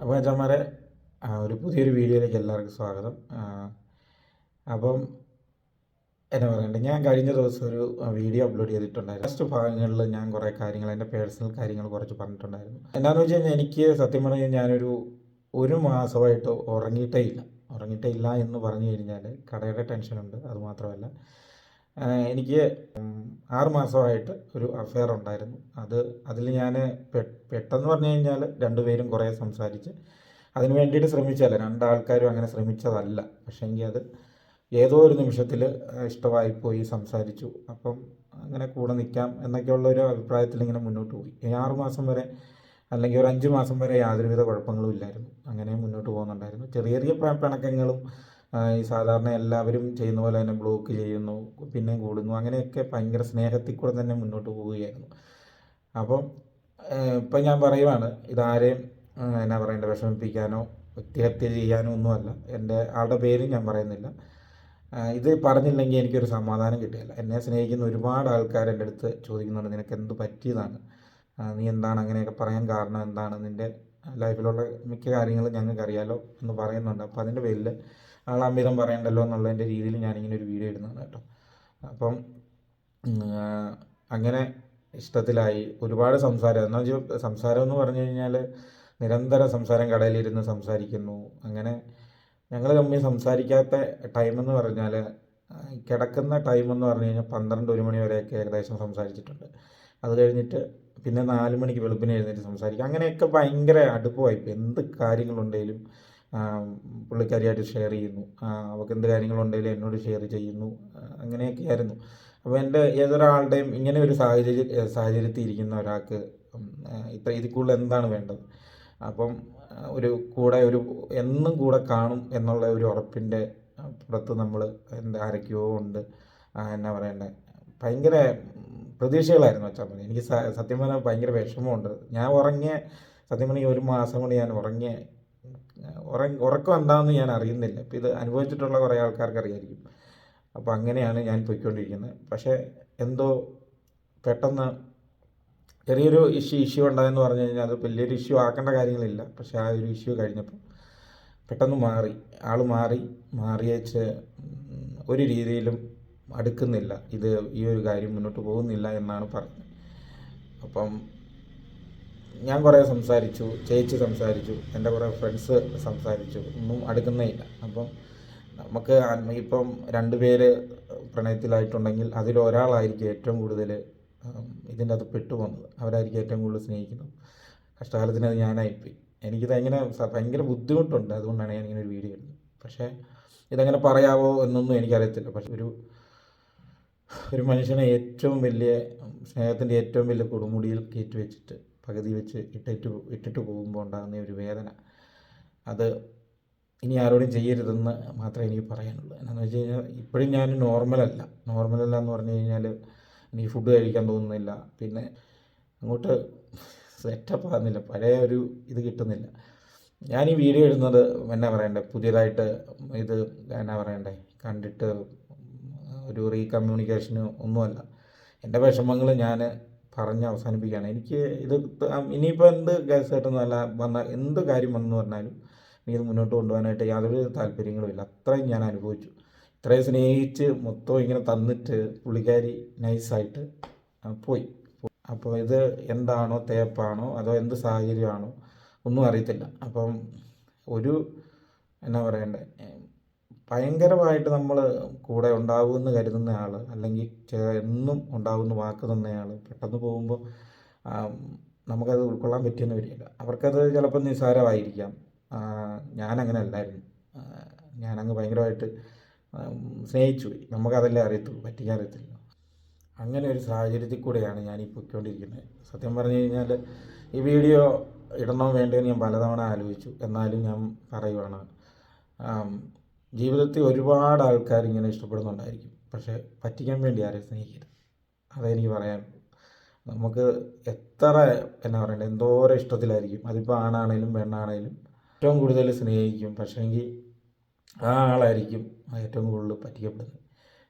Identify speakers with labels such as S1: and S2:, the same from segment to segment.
S1: അപ്പോൾ അച്ഛന്മാരെ ഒരു പുതിയൊരു വീഡിയോയിലേക്ക് എല്ലാവർക്കും സ്വാഗതം. അപ്പം എന്നാ പറയണ്ടേ ഞാൻ കഴിഞ്ഞ ദിവസം ഒരു വീഡിയോ അപ്ലോഡ് ചെയ്തിട്ടുണ്ടായിരുന്നു. ഫസ്റ്റ് ഭാഗങ്ങളിൽ ഞാൻ കുറേ കാര്യങ്ങൾ എന്റെ പേഴ്സണൽ കാര്യങ്ങൾ കുറച്ച് പറഞ്ഞിട്ടുണ്ടായിരുന്നു. എന്താണെന്ന് വെച്ച് കഴിഞ്ഞാൽ എനിക്ക് സത്യം പറഞ്ഞു കഴിഞ്ഞാൽ ഞാനൊരു ഒരു മാസമായിട്ട് ഉറങ്ങിയിട്ടേ ഇല്ല. ഉറങ്ങിയിട്ടേ ഇല്ല എന്ന് പറഞ്ഞു കഴിഞ്ഞാൽ കടയുടെ ടെൻഷനുണ്ട് അതുമാത്രമല്ല എനിക്ക് ആറുമാസമായിട്ട് ആറ് മാസമായിട്ട് ഒരു അഫെയർ ഉണ്ടായിരുന്നു. അത് അതിൽ ഞാൻ പെട്ടെന്ന് പറഞ്ഞു കഴിഞ്ഞാൽ രണ്ടുപേരും കുറേ സംസാരിച്ച് അതിന് വേണ്ടിയിട്ട് ശ്രമിച്ചല്ല രണ്ടാൾക്കാരും അങ്ങനെ ശ്രമിച്ചതല്ല. പക്ഷേങ്കിൽ അത് ഏതോ ഒരു നിമിഷത്തിൽ ഇഷ്ടമായി പോയി സംസാരിച്ചു. അപ്പം അങ്ങനെ കൂടെ നിൽക്കാം എന്നൊക്കെയുള്ള ഒരു അഭിപ്രായത്തിൽ ഇങ്ങനെ മുന്നോട്ട് പോയി. ആറ് മാസം വരെ അല്ലെങ്കിൽ ഒരു അഞ്ച് മാസം വരെ യാതൊരുവിധ കുഴപ്പങ്ങളും ഇല്ലായിരുന്നു. അങ്ങനെ മുന്നോട്ട് പോകുന്നുണ്ടായിരുന്നു. ചെറിയ ചെറിയ പിണക്കങ്ങളും ഈ സാധാരണ എല്ലാവരും ചെയ്യുന്ന പോലെ തന്നെ ബ്ലോക്ക് ചെയ്യുന്നു പിന്നെ കൂടുന്നു അങ്ങനെയൊക്കെ ഭയങ്കര സ്നേഹത്തിൽ കൂടെ തന്നെ മുന്നോട്ട് പോവുകയായിരുന്നു. അപ്പം ഇപ്പം ഞാൻ പറയുവാണ് ഇതാരെയും എന്നാ പറയണ്ട വിഷമിപ്പിക്കാനോ വ്യക്തിഹത്യ ചെയ്യാനോ ഒന്നുമല്ല. എന്റെ ആളുടെ പേരും ഞാൻ പറയുന്നില്ല. ഇത് പറഞ്ഞില്ലെങ്കിൽ എനിക്കൊരു സമാധാനം കിട്ടില്ല എന്നെ സ്നേഹിക്കുന്ന ഒരുപാട് ആൾക്കാർ എന്റെ അടുത്ത് ചോദിക്കുന്നുണ്ട് നിനക്ക് എന്ത് പറ്റിയതാണ്? നീ എന്താണ് അങ്ങനെയൊക്കെ പറയാൻ കാരണം? എന്താണ്? നിന്റെ ലൈഫിലുള്ള മിക്ക കാര്യങ്ങളും ഞങ്ങൾക്ക് അറിയാലോ എന്ന് പറയുന്നുണ്ട്. അപ്പോൾ അതിന്റെ പേരിൽ അമിതം പറയണ്ടല്ലോ എന്നുള്ളതിന്റെ രീതിയിൽ ഞാനിങ്ങനെ ഒരു വീഡിയോ ഇടുന്നതാണ് കേട്ടോ. അപ്പം അങ്ങനെ ഇഷ്ടത്തിലായി. ഒരുപാട് സംസാരം എന്നാ വെച്ചാൽ സംസാരം എന്ന് പറഞ്ഞു കഴിഞ്ഞാൽ നിരന്തരം സംസാരം കടയിലിരുന്ന് സംസാരിക്കുന്നു. അങ്ങനെ ഞങ്ങൾ തമ്മിൽ സംസാരിക്കാത്ത ടൈം എന്ന് പറഞ്ഞാൽ കിടക്കുന്ന ടൈം എന്ന് പറഞ്ഞു കഴിഞ്ഞാൽ പന്ത്രണ്ട് ഒരു മണി വരെയൊക്കെ ഏകദേശം സംസാരിച്ചിട്ടുണ്ട്. അത് കഴിഞ്ഞിട്ട് പിന്നെ നാല് മണിക്ക് വെളുപ്പിന് എഴുന്നേറ്റ് സംസാരിക്കും. അങ്ങനെയൊക്കെ ഭയങ്കര അടുപ്പമായിപ്പോൾ എന്ത് കാര്യങ്ങളുണ്ടെങ്കിലും പുള്ളിക്കാരിയായിട്ട് ഷെയർ ചെയ്യുന്നു. അവൾക്ക് എന്ത് കാര്യങ്ങളുണ്ടെങ്കിലും എന്നോട് ഷെയർ ചെയ്യുന്നു. അങ്ങനെയൊക്കെ ആയിരുന്നു അപ്പോൾ എന്റെ ഏതൊരാളുടെയും ഇങ്ങനെ ഒരു സാഹചര്യ സാഹചര്യത്തിൽ ഇരിക്കുന്ന ഒരാൾക്ക് ഇത്ര ഇതിൽ കൂടുതൽ എന്താണ് വേണ്ടത്? അപ്പം ഒരു കൂടെ ഒരു എന്നും കൂടെ കാണും എന്നുള്ള ഒരു ഉറപ്പിന്റെ പുറത്ത് നമ്മൾ എന്താ ആരൊക്കെയോ ഉണ്ട്. എന്നാ പറയണ്ടേ? ഭയങ്കര പ്രതീക്ഷകളായിരുന്നു വെച്ചാൽ മതി. എനിക്ക് സത്യം പറഞ്ഞാൽ ഭയങ്കര വിഷമമുണ്ട്. ഞാൻ ഉറങ്ങിയ സത്യം പറഞ്ഞാൽ ഒരു മാസം കൊണ്ട് ഞാൻ ഉറങ്ങിയ ഉറ- ഉറക്കം എന്താണെന്ന് ഞാൻ അറിയുന്നില്ല. ഇപ്പം ഇത് അനുഭവിച്ചിട്ടുള്ള കുറേ ആൾക്കാർക്ക് അറിയായിരിക്കും. അപ്പോൾ അങ്ങനെയാണ് ഞാൻ പോയിക്കൊണ്ടിരിക്കുന്നത്. പക്ഷേ എന്തോ പെട്ടെന്ന് ചെറിയൊരു ഇഷ്യൂ ഇഷ്യൂ ഉണ്ടായെന്ന് പറഞ്ഞു കഴിഞ്ഞാൽ അത് വലിയൊരു ഇഷ്യൂ ആക്കേണ്ട കാര്യങ്ങളില്ല. പക്ഷേ ആ ഒരു ഇഷ്യൂ കഴിഞ്ഞപ്പോൾ പെട്ടെന്ന് മാറി. ആൾ മാറി മാറിയേച്ച് ഒരു രീതിയിലും അടുക്കുന്നില്ല. ഇത് ഈ ഒരു കാര്യം മുന്നോട്ട് പോകുന്നില്ല എന്നാണ് പറഞ്ഞത്. അപ്പം ഞാൻ കുറേ സംസാരിച്ചു ചേച്ചി സംസാരിച്ചു എന്റെ കുറേ ഫ്രണ്ട്സ് സംസാരിച്ചു ഒന്നും അടുക്കുന്നേ ഇല്ല അപ്പം നമുക്ക് ഇപ്പം രണ്ട് പേര് പ്രണയത്തിലായിട്ടുണ്ടെങ്കിൽ അതിലൊരാളായിരിക്കും ഏറ്റവും കൂടുതൽ ഇതിന്റെ അത് പെട്ടുപോകുന്നത് അവരായിരിക്കും ഏറ്റവും കൂടുതൽ സ്നേഹിക്കുന്നത്. കഷ്ടകാലത്തിന് അത് ഞാനായിപ്പോയി. എനിക്കിത് എങ്ങനെ ഭയങ്കര ബുദ്ധിമുട്ടുണ്ട്. അതുകൊണ്ടാണ് ഞാൻ ഇങ്ങനെ ഒരു വീഡിയോ ഇടുന്നത്. പക്ഷേ ഇതെങ്ങനെ പറയാവോ എന്നൊന്നും എനിക്കറിയത്തില്ല. പക്ഷെ ഒരു ഒരു മനുഷ്യനെ ഏറ്റവും വലിയ സ്നേഹത്തിന്റെ ഏറ്റവും വലിയ കൊടുമുടിയിൽ കയറ്റി വെച്ചിട്ട് പകുതി വെച്ച് ഇട്ടിട്ട് ഇട്ടിട്ട് പോകുമ്പോൾ ഉണ്ടാകുന്ന ഒരു വേദന. അത് ഇനി ആരോടും ചെയ്യരുതെന്ന് മാത്രമേ എനിക്ക് പറയാനുള്ളൂ. എന്താണെന്ന് വെച്ച് കഴിഞ്ഞാൽ ഇപ്പോഴും ഞാൻ നോർമലല്ല നോർമലല്ല എന്ന് പറഞ്ഞു കഴിഞ്ഞാൽ എനിക്ക് ഫുഡ് കഴിക്കാൻ തോന്നുന്നില്ല. പിന്നെ അങ്ങോട്ട് സെറ്റപ്പ് ആകുന്നില്ല. പഴയ ഒരു ഇത് കിട്ടുന്നില്ല. ഞാൻ ഈ വീഡിയോ ഇടുന്നത് എന്നാ പറയണ്ടേ? പുതിയതായിട്ട് ഇത് എന്നാ പറയണ്ടേ? കണ്ടിട്ട് ഒരു റീകമ്മ്യൂണിക്കേഷന് ഒന്നുമല്ല. എന്റെ വിഷമങ്ങൾ ഞാൻ പറഞ്ഞ് അവസാനിപ്പിക്കുകയാണ്. എനിക്ക് ഇത് ഇനിയിപ്പോൾ എന്ത് കേസായിട്ടൊന്നുമല്ല വന്ന എന്ത് കാര്യം വന്നെന്ന് പറഞ്ഞാലും എനിക്കിത് മുന്നോട്ട് കൊണ്ടുപോകാനായിട്ട് യാതൊരു താല്പര്യങ്ങളും ഇല്ല. അത്രയും ഞാൻ അനുഭവിച്ചു. ഇത്രയും സ്നേഹിച്ച് മൊത്തം ഇങ്ങനെ തന്നിട്ട് പുള്ളിക്കാരി നൈസായിട്ട് പോയി. അപ്പോൾ ഇത് എന്താണോ തേപ്പാണോ അതോ എന്ത് സാഹചര്യമാണോ ഒന്നും അറിയത്തില്ല. അപ്പം ഒരു എന്നാ പറയണ്ടേ ഭയങ്കരമായിട്ട് നമ്മൾ കൂടെ ഉണ്ടാവുമെന്ന് കരുതുന്ന ആൾ അല്ലെങ്കിൽ എന്നും ഉണ്ടാവുമെന്ന് വാക്ക് തന്നയാൾ പെട്ടെന്ന് പോകുമ്പോൾ നമുക്കത് ഉൾക്കൊള്ളാൻ പറ്റിയെന്ന് വരില്ല. അവർക്കത് ചിലപ്പോൾ നിസ്സാരമായിരിക്കാം. ഞാനങ്ങനെ അല്ലായിരുന്നു ഞാനങ്ങ് ഭയങ്കരമായിട്ട് സ്നേഹിച്ചു പോയി നമുക്കതല്ലേ അറിയത്തുള്ളൂ പറ്റിക്കാൻ അറിയത്തില്ല അങ്ങനെ ഒരു സാഹചര്യത്തിൽ കൂടെയാണ് ഞാൻ ഈ പൊയ്ക്കൊണ്ടിരിക്കുന്നത്. സത്യം പറഞ്ഞു കഴിഞ്ഞാൽ ഈ വീഡിയോ ഇടണോ വേണ്ടോ എന്ന് ഞാൻ പലതവണ ആലോചിച്ചു. എന്നാലും ഞാൻ പറയുവാണ് ജീവിതത്തിൽ ഒരുപാട് ആൾക്കാർ ഇങ്ങനെ ഇഷ്ടപ്പെടുന്നുണ്ടായിരിക്കും. പക്ഷെ പറ്റിക്കാൻ വേണ്ടി ആരെയും സ്നേഹിക്കരുത്. അതെനിക്ക് പറയാൻ നമുക്ക് എത്ര എന്നാ പറയണ്ടേ എന്തോരം ഇഷ്ടത്തിലായിരിക്കും. അതിപ്പോൾ ആണാണേലും പെണ്ണാണേലും ഏറ്റവും കൂടുതൽ സ്നേഹിക്കും. പക്ഷേങ്കിൽ ആ ആളായിരിക്കും ഏറ്റവും കൂടുതൽ പറ്റിക്കപ്പെടുന്നത്.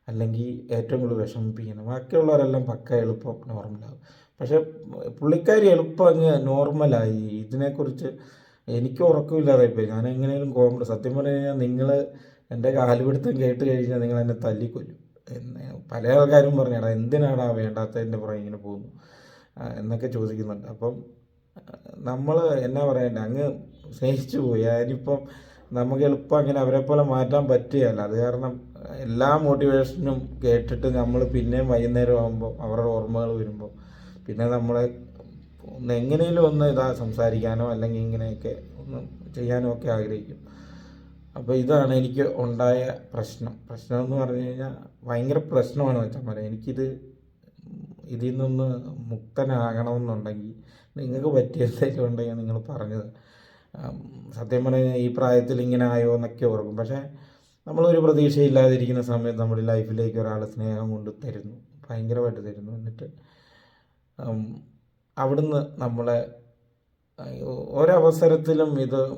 S1: അല്ലെങ്കിൽ ഏറ്റവും കൂടുതൽ വിഷമിപ്പിക്കുന്നത്. ബാക്കിയുള്ളവരെല്ലാം പക്ക എളുപ്പം നോർമലാകും പക്ഷേ പുള്ളിക്കാരി എളുപ്പം അങ്ങ് നോർമലായി. ഇതിനെക്കുറിച്ച് എനിക്ക് ഉറക്കമില്ലാതായിപ്പോയി. ഞാൻ എങ്ങനെയും കോമഡി സത്യം പറഞ്ഞു കഴിഞ്ഞാൽ നിങ്ങൾ എന്റെ കാലുപിടുത്തം കേട്ട് കഴിഞ്ഞാൽ നിങ്ങൾ എന്നെ തല്ലിക്കൊല്ലും. എന്ന് പല ആൾക്കാരും പറഞ്ഞാടാ എന്തിനാടാ വേണ്ടാത്തതിന്റെ പുറകെ ഇങ്ങനെ പോകുന്നു? എന്നൊക്കെ ചോദിക്കുന്നുണ്ട്. അപ്പം നമ്മൾ എന്നാ പറയണ്ടേ അങ്ങ് സ്നേഹിച്ചു പോയി. അതിനിപ്പം നമുക്ക് എളുപ്പം അങ്ങനെ അവരെ പോലെ മാറ്റാൻ പറ്റുകയല്ല. അത് കാരണം എല്ലാ മോട്ടിവേഷനും കേട്ടിട്ട് നമ്മൾ പിന്നെയും വൈകുന്നേരം ആകുമ്പോൾ അവരുടെ ഓർമ്മകൾ വരുമ്പോൾ പിന്നെ നമ്മളെ ഒന്ന് എങ്ങനെയും ഒന്ന് ഇതാ സംസാരിക്കാനോ അല്ലെങ്കിൽ ഇങ്ങനെയൊക്കെ ഒന്ന് ചെയ്യാനോ ഒക്കെ ആഗ്രഹിക്കും. അപ്പോൾ ഇതാണ് എനിക്ക് ഉണ്ടായ പ്രശ്നം. പ്രശ്നം എന്ന് പറഞ്ഞു കഴിഞ്ഞാൽ ഭയങ്കര പ്രശ്നമാണ് വെച്ചാൽ എനിക്കിത് ഇതിൽ നിന്ന് മുക്തനാകണമെന്നുണ്ടെങ്കിൽ നിങ്ങൾക്ക് പറ്റിയ എന്തെങ്കിലും ഉണ്ടെങ്കിൽ നിങ്ങൾ പറഞ്ഞത്. സത്യം പറഞ്ഞാൽ ഈ പ്രായത്തിൽ ഇങ്ങനെ ആയോ എന്നൊക്കെ ഓർക്കും. പക്ഷേ നമ്മളൊരു പ്രതീക്ഷയില്ലാതിരിക്കുന്ന സമയത്ത് നമ്മുടെ ലൈഫിലേക്ക് ഒരാൾ സ്നേഹം കൊണ്ട് തരുന്നു. ഭയങ്കരമായിട്ട് തരുന്നു. എന്നിട്ട് അവിടുന്ന് നമ്മളെ ഒരവസരത്തിലും ഇത്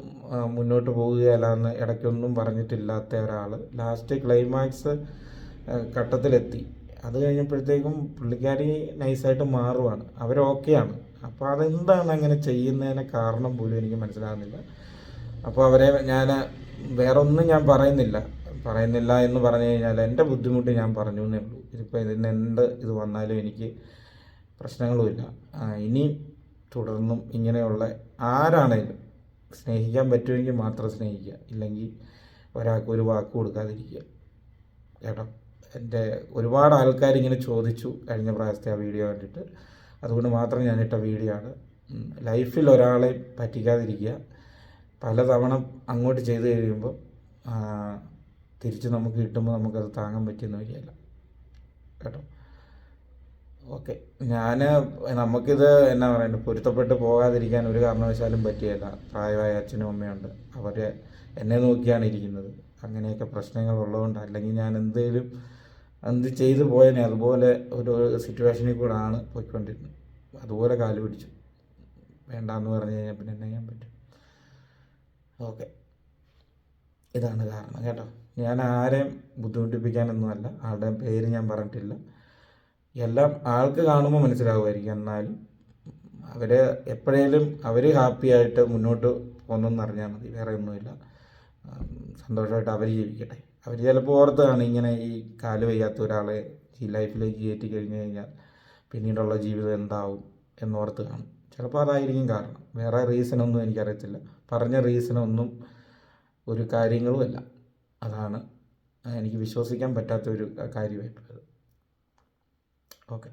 S1: മുന്നോട്ട് പോവുകയല്ല എന്ന് ഇടയ്ക്കൊന്നും പറഞ്ഞിട്ടില്ലാത്ത ഒരാൾ ലാസ്റ്റ് ക്ലൈമാക്സ് ഘട്ടത്തിലെത്തി. അത് കഴിഞ്ഞപ്പോഴത്തേക്കും പുള്ളിക്കാരി നൈസായിട്ട് മാറുവാണ്. അവരൊക്കെയാണ് അപ്പോൾ അതെന്താണ് അങ്ങനെ ചെയ്യുന്നതിന് കാരണം പോലും എനിക്ക് മനസ്സിലാകുന്നില്ല. അപ്പോൾ അവരെ ഞാൻ വേറെ ഒന്നും ഞാൻ പറയുന്നില്ല. പറയുന്നില്ല എന്ന് പറഞ്ഞു കഴിഞ്ഞാൽ എന്റെ ബുദ്ധിമുട്ട് ഞാൻ പറഞ്ഞു എന്നേ ഉള്ളൂ. ഇതിപ്പോൾ ഇതിന് എന്ത് ഇത് വന്നാലും എനിക്ക് പ്രശ്നങ്ങളുമില്ല. ആ, ഇനിയും തുടർന്നും ഇങ്ങനെയുള്ള ആരാണേലും സ്നേഹിക്കാൻ പറ്റുമെങ്കിൽ മാത്രം സ്നേഹിക്കുക. ഇല്ലെങ്കിൽ ഒരാൾക്ക് ഒരു വാക്ക് കൊടുക്കാതിരിക്കുക. കേട്ടോ? എന്റെ ഒരുപാട് ആൾക്കാർ ഇങ്ങനെ ചോദിച്ചു കഴിഞ്ഞ പ്രാവശ്യത്തെ ആ വീഡിയോ കണ്ടിട്ട്. അതുകൊണ്ട് മാത്രം ഞാനിട്ട വീഡിയോ ആണ്. ലൈഫിൽ ഒരാളെ പറ്റിക്കാതിരിക്കുക. പലതവണ അങ്ങോട്ട് ചെയ്തു കഴിയുമ്പോൾ തിരിച്ച് നമുക്ക് കിട്ടുമ്പോൾ നമുക്കത് താങ്ങാൻ പറ്റിയെന്ന് വരികയല്ല കേട്ടോ? ഓക്കെ. ഞാൻ നമുക്കിത് എന്നാ പറയുന്നത് പൊരുത്തപ്പെട്ട് പോകാതിരിക്കാൻ ഒരു കാരണവശാലും പറ്റിയല്ല പ്രായമായ അച്ഛനും അമ്മയുണ്ട്. അവർ എന്നെ നോക്കിയാണ് ഇരിക്കുന്നത്. അങ്ങനെയൊക്കെ പ്രശ്നങ്ങൾ ഉള്ളതുകൊണ്ട് അല്ലെങ്കിൽ ഞാൻ എന്തേലും എന്ത് ചെയ്തു പോയനെ അതുപോലെ ഒരു സിറ്റുവേഷനിൽ കൂടെ ആണ് പോയിക്കൊണ്ടിരുന്നത്. അതുപോലെ കാൽ പിടിച്ചു. വേണ്ടാന്ന് പറഞ്ഞു കഴിഞ്ഞാൽ പിന്നെ എന്നാ ചെയ്യാൻ പറ്റും. ഓക്കെ. ഇതാണ് കാരണം കേട്ടോ. ഞാൻ ആരെയും ബുദ്ധിമുട്ടിപ്പിക്കാനൊന്നുമല്ല. ആളുടെ പേര് ഞാൻ പറഞ്ഞിട്ടില്ല. എല്ലാം ആൾക്ക് കാണുമ്പോൾ മനസ്സിലാവുമായിരിക്കും. എന്നാലും അവരെ എപ്പോഴേലും അവർ ഹാപ്പി ആയിട്ട് മുന്നോട്ട് പോകുന്നെന്ന് അറിഞ്ഞാൽ മതി. വേറെ ഒന്നുമില്ല. സന്തോഷമായിട്ട് അവർ ജീവിക്കട്ടെ. അവർ ചിലപ്പോൾ ഓർത്താണ് ഇങ്ങനെ ഈ കാൽ വയ്യാത്ത ഒരാളെ ഈ ലൈഫിലേക്ക് കയറ്റി കഴിഞ്ഞു കഴിഞ്ഞാൽ പിന്നീടുള്ള ജീവിതം എന്താവും എന്നോർത്ത് കാണും. ചിലപ്പോൾ അതായിരിക്കും കാരണം. വേറെ റീസണൊന്നും എനിക്കറിയത്തില്ല. പറഞ്ഞ റീസണൊന്നും ഒരു കാര്യങ്ങളുമല്ല അതാണ് എനിക്ക് വിശ്വസിക്കാൻ പറ്റാത്ത ഒരു കാര്യമായിപ്പോയത് ഓക്കെ